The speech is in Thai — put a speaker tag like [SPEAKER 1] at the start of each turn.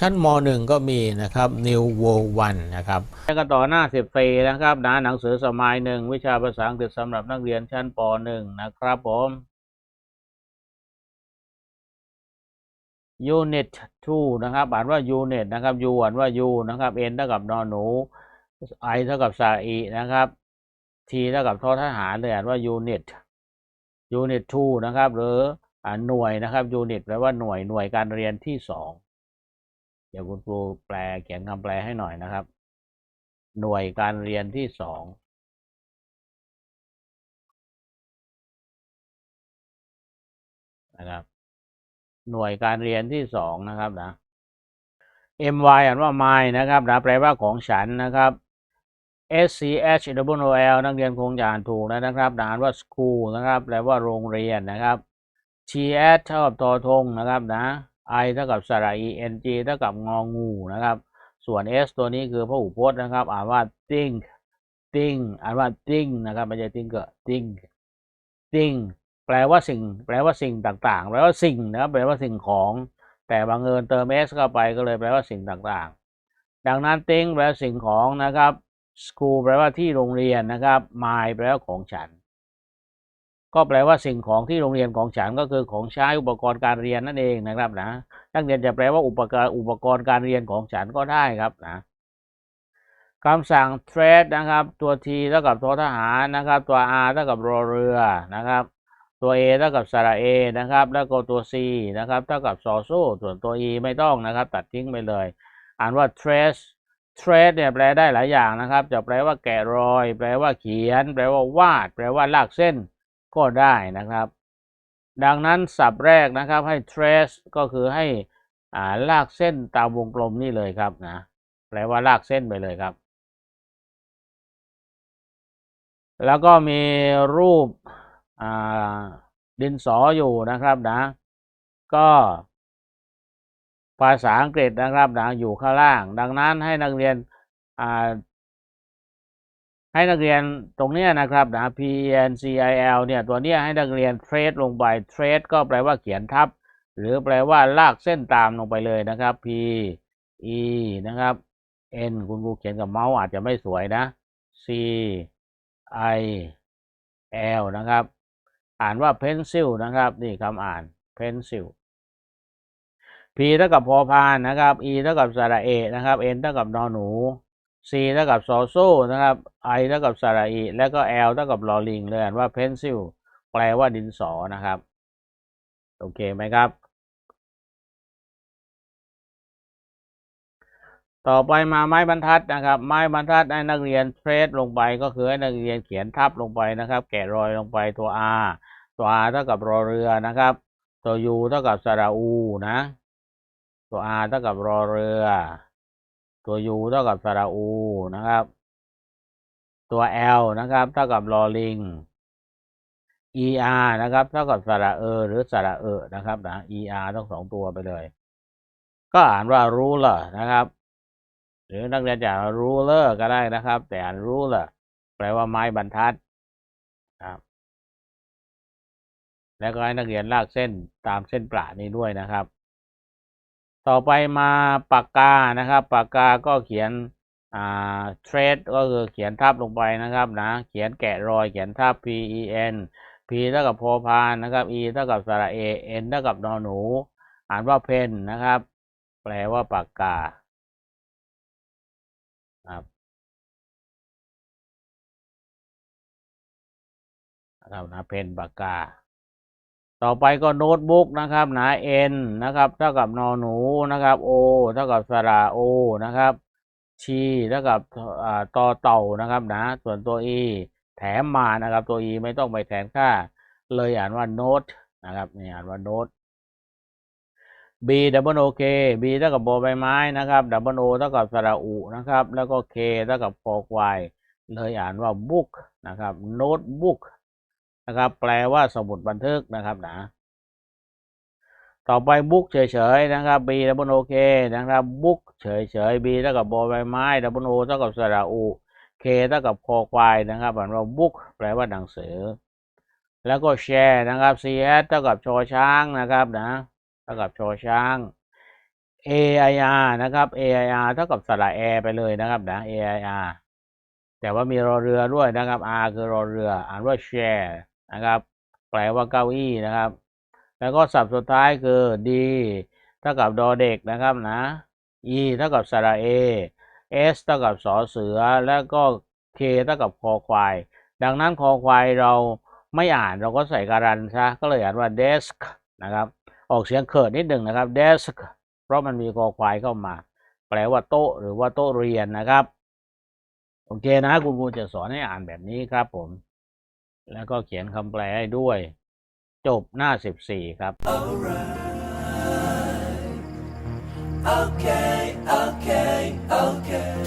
[SPEAKER 1] ชั้นม .1 ก็มีนะครับ New World One นะครับแล้วก็ต่อหน้าสิบปีนะครับนะหนังสือสมัยหนึ่งวิชาภาษาอังกฤษสำหรับนักเรียนชั้นป .1 นะครับผม Unit 2นะครับอ่านว่า Unit นะครับ U อ่านว่า U นะครับ N เท่ากับนอนหนู I เท่ากับสระอีนะครับ T เท่ากับทอทหารเลยอ่านว่า Unit Unit 2นะครับ หรืออ่าหน่วยนะครับ Unit แปลว่าหน่วยหน่วยการเรียนที่สอง ดี๋ยวคุณครูแปลเขียนคำแปลให้หน่อยนะครับ หน่วยการเรียนที่สองนะครับ หน่วยการเรียนที่สองนะครับนะ my อ่านว่า my นะครับนะแปลว่าของฉันนะครับ s c h w o l นักเรียนคงจะอ่านถูกแล้วนะครับนะอ่านว่า school นะครับ แปลว่าโรงเรียนนะครับ t s เท่ากับตอทงนะครับนะ i เท่ากับสระอี n g เท่ากับงองูนะครับ ส่วน s ตัวนี้คือพหูพจน์นะครับ อ่านว่า think think อ่านว่า think นะครับไม่ใช่ think ก็ think think แปลว่าสิ่ง แปลว่าสิ่งต่างๆ แปลว่าสิ่งนะครับ แปลว่าสิ่งของ แต่บางเอิญเติม s เข้าไปก็เลยแปลว่าสิ่งต่างๆ ดังนั้น think แปลว่าสิ่งของนะครับ school แปลว่าที่โรงเรียนนะครับ my แปลว่าของฉัน ก็แปลว่าสิ่งของที่โรงเรียนของฉันก็คือของใช้อุปกรณ์การเรียนนั่นเองนะครับนะนักเรียนจะแปลว่าอุปกรณ์อุปกรณ์การเรียนของฉันก็ได้ครับนะคำสั่ง t r a d นะครับ ตัว t เท่ากับทอทหารนะครับ ตัว r เท่ากับรอเรือนะครับ ตัว a เท่ากับสระเอนะครับ แล้วก็ตัว c นะครับเท่ากับซอโซ่ส่วนตัว e ไม่ต้องนะครับ ตัดทิ้งไปเลย อ่านว่า trace trace เนี่ยแปลได้หลายอย่างนะครับ จะแปลว่าแกะรอย แปลว่าเขียน แปลว่าวาด แปลว่าลากเส้น ก็ได้นะครับ ดังนั้นศัพท์แรกนะครับให้ trace ก็คือให้อ่าลากเส้นตามวงกลมนี่เลยครับนะแปลว่าลากเส้นไปเลยครับ แล้วก็มีรูปอ่าดินสออยู่นะครับนะ ก็ภาษาอังกฤษนะครับนะอยู่ข้างล่าง ดังนั้นให้นักเรียนอ่า ให้นักเรียนตรงเนี้ยนะครับนะ P N C I L เนี่ยตัวเนี้ยให้นักเรียน trace ลงไป trace ก็แปลว่าเขียนทับ หรือแปลว่าลากเส้นตามลงไปเลยนะครับ P E นะครับ N คุณครูเขียนกับเมาส์อาจจะไม่สวยนะ C I L นะครับ อ่านว่า pencil นะครับ นี่คำอ่าน pencil P เท่ากับพอพานนะครับ E เท่ากับสระเอนะครับ N เท่ากับนอหนู C เท่ากับซอโซ่นะครับ I เท่ากับสระอีแล้วก็ L เท่ากับลอลิงเลยอ่านว่า pencil แปลว่าดินสอนะครับ โอเคไหมครับ ต่อไปมาไม้บรรทัดนะครับ ไม้บรรทัดให้นักเรียนเทรดลงไปก็คือให้นักเรียนเขียนทับลงไปนะครับ แกะรอยลงไปตัว R ตัว R เท่ากับรอเรือนะครับ ตัว U เท่ากับสระอูนะ ตัว R เท่ากับรอเรือ ตัว U เท่ากับสระอูนะครับ ตัว L นะครับ เท่ากับลอลิง ER นะครับ เท่ากับสระเออ หรือสระเออนะครับนะ ER ต้องสองตัวไปเลย ก็อ่านว่า ruler นะครับ หรือนักเรียนจะอ่าน ruler ก็ได้นะครับ แต่อ่าน ruler แปลว่าไม้บรรทัดครับแล้วก็ให้นักเรียนลากเส้นตามเส้นประนี้ด้วยนะครับ ต่อไปมาปากกานะครับ ปากกาก็เขียนอ่า trade ก็คือเขียนทับลงไปนะครับนะเขียนแกะรอยเขียนทับ P E N P เท่ากับพอพานนะครับ E เท่ากับสระเอ N เท่ากับนอหนู อ่านว่าเพนนะครับ แปลว่าปากกาครับนะครับนะเพนปากกา ต่อไปก็โน้ตบุ๊กนะครับหนะ N นะครับเท่ากับนอหนูนะครับ O เท่ากับสระ O นะครับ T เท่ากับต่อเต่านะครับนะ ส่วนตัว E แถมมานะครับ ตัว E ไม่ต้องไปแทนค่า เลยอ่านว่าโน้ตนะครับนี่อ่านว่าโน้ต B double O K B เท่ากับบอใบไม้นะครับ double O เท่ากับสระอุนะครับ แล้วก็ K เท่ากับคอควายเลยอ่านว่า book นะครับ notebook น นะครับ แปลว่าสมุดบันทึกนะครับนะ ต่อไป book เฉยๆนะครับ B double O K นะครับ book เฉยๆ B เท่ากับบอใบไม้ double O เท่ากับสระอุ K เท่ากับคอควายนะครับอ่านว่า book แปลว่าหนังสือ แล้วก็ share นะครับ C S เท่ากับชอช้างนะครับนะเท่ากับชอช้าง AIR นะครับ AIR เท่ากับสระแอไปเลยนะครับนะ AIR แต่ว่ามีรอเรือด้วยนะครับ R คือรอเรือ อ่านว่า share นะครับ แปลว่าเก้าอี้นะครับ แล้วก็ศัพท์สุดท้ายคือ D เท่ากับดอเด็กนะครับนะ E เท่ากับสระเอ S เท่ากับสอเสือ แล้วก็ K เท่ากับคอควาย ดังนั้นคอควายเราไม่อ่านเราก็ใส่การันซะก็เลยอ่านว่า desk นะครับออกเสียงเขินนิดหนึ่งนะครับ desk เพราะมันมีคอควายเข้ามา แปลว่าโต๊ะหรือว่าโต๊ะเรียนนะครับ โอเคนะ คุณครูจะสอนให้อ่านแบบนี้ครับผม แล้วก็เขียนคำแปลให้ด้วย จบหน้า 14 ครับ right.
[SPEAKER 2] okay, okay, okay.